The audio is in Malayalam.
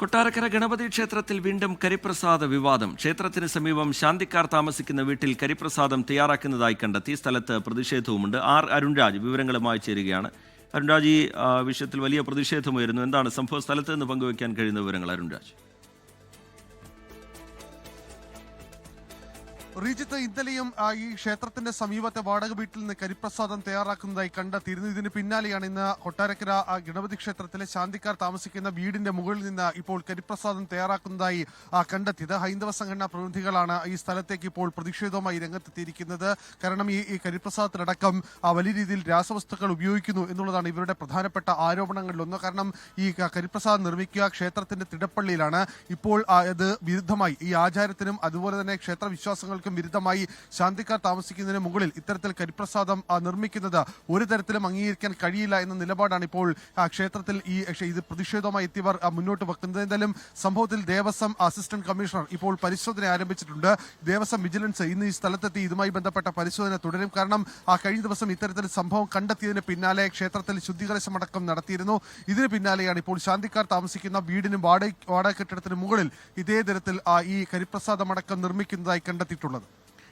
കൊട്ടാരക്കര ഗണപതി ക്ഷേത്രത്തിൽ വീണ്ടും കരിപ്രസാദ വിവാദം. ക്ഷേത്രത്തിന് സമീപം ശാന്തിക്കാർ താമസിക്കുന്ന വീട്ടിൽ കരിപ്രസാദം തയ്യാറാക്കുന്നതായി കണ്ടെത്തി സ്ഥലത്ത് പ്രതിഷേധവുമുണ്ട്. ആർ അരുൺരാജ് വിവരങ്ങളുമായി ചേരുകയാണ്. അരുൺരാജ് ഈ വിഷയത്തിൽ വലിയ പ്രതിഷേധമുയരുന്നു. എന്താണ് സംഭവ സ്ഥലത്ത് നിന്ന് പങ്കുവയ്ക്കാൻ കഴിയുന്ന വിവരങ്ങൾ അരുൺരാജ്? റീജിത്ത് ഇന്നലെയും ഈ ക്ഷേത്രത്തിന്റെ സമീപത്തെ വാടക വീട്ടിൽ നിന്ന് കരിപ്രസാദം തയ്യാറാക്കുന്നതായി കണ്ടെത്തിയിരുന്നു ഇതിന് പിന്നാലെയാണ് ഇന്ന് കൊട്ടാരക്കര ഗണപതി ക്ഷേത്രത്തിലെ ശാന്തിക്കാർ താമസിക്കുന്ന വീടിന്റെ മുകളിൽ നിന്ന് ഇപ്പോൾ കരിപ്രസാദം തയ്യാറാക്കുന്നതായി കണ്ടെത്തിയത്. ഹൈന്ദവ സംഘടനാ പ്രതിനിധികളാണ് ഈ സ്ഥലത്തേക്ക് ഇപ്പോൾ പ്രതിഷേധവുമായി രംഗത്തെത്തിയിരിക്കുന്നത്. കാരണം ഈ ഈ കരിപ്രസാദത്തിനടക്കം വലിയ രീതിയിൽ രാസവസ്തുക്കൾ ഉപയോഗിക്കുന്നു എന്നുള്ളതാണ് ഇവരുടെ പ്രധാനപ്പെട്ട ആരോപണങ്ങളിലൊന്ന്. കാരണം ഈ കരിപ്രസാദം നിർമ്മിക്കുക ക്ഷേത്രത്തിന്റെ തിടപ്പള്ളിയിലാണ്. ഇപ്പോൾ അത് വിരുദ്ധമായി ഈ ആചാരത്തിനും അതുപോലെ തന്നെ ക്ഷേത്ര വിശ്വാസങ്ങൾക്കും വിരുദ്ധമായി ശാന്തിക്കാർ താമസിക്കുന്നതിന് മുകളിൽ ഇത്തരത്തിൽ കരിപ്രസാദം നിർമ്മിക്കുന്നത് ഒരു തരത്തിലും അംഗീകരിക്കാൻ കഴിയില്ല എന്ന നിലപാടാണ് ഇപ്പോൾ ക്ഷേത്രത്തിൽ ഈ ഇത് പ്രതിഷേധവുമായി എത്തിയവർ മുന്നോട്ട് വെക്കുന്നത്. എന്തായാലും സംഭവത്തിൽ ദേവസ്വം അസിസ്റ്റന്റ് കമ്മീഷണർ ഇപ്പോൾ പരിശോധന ആരംഭിച്ചിട്ടുണ്ട്. ദേവസ്വം വിജിലൻസ് ഇന്ന് ഈ സ്ഥലത്തെത്തി ഇതുമായി ബന്ധപ്പെട്ട പരിശോധന തുടരും. കാരണം ആ കഴിഞ്ഞ ദിവസം ഇത്തരത്തിൽ സംഭവം കണ്ടെത്തിയതിന് പിന്നാലെ ക്ഷേത്രത്തിൽ ശുദ്ധീകരണമടക്കം നടത്തിയിരുന്നു. ഇതിന് പിന്നാലെയാണ് ഇപ്പോൾ ശാന്തിക്കാർ താമസിക്കുന്ന വീടിനും വാടക വാടക കെട്ടിടത്തിന് മുകളിൽ ഇതേ തരത്തിൽ ഈ കരിപ്രസാദമടക്കം നിർമ്മിക്കുന്നതായി കണ്ടെത്തിയിട്ടുള്ളത്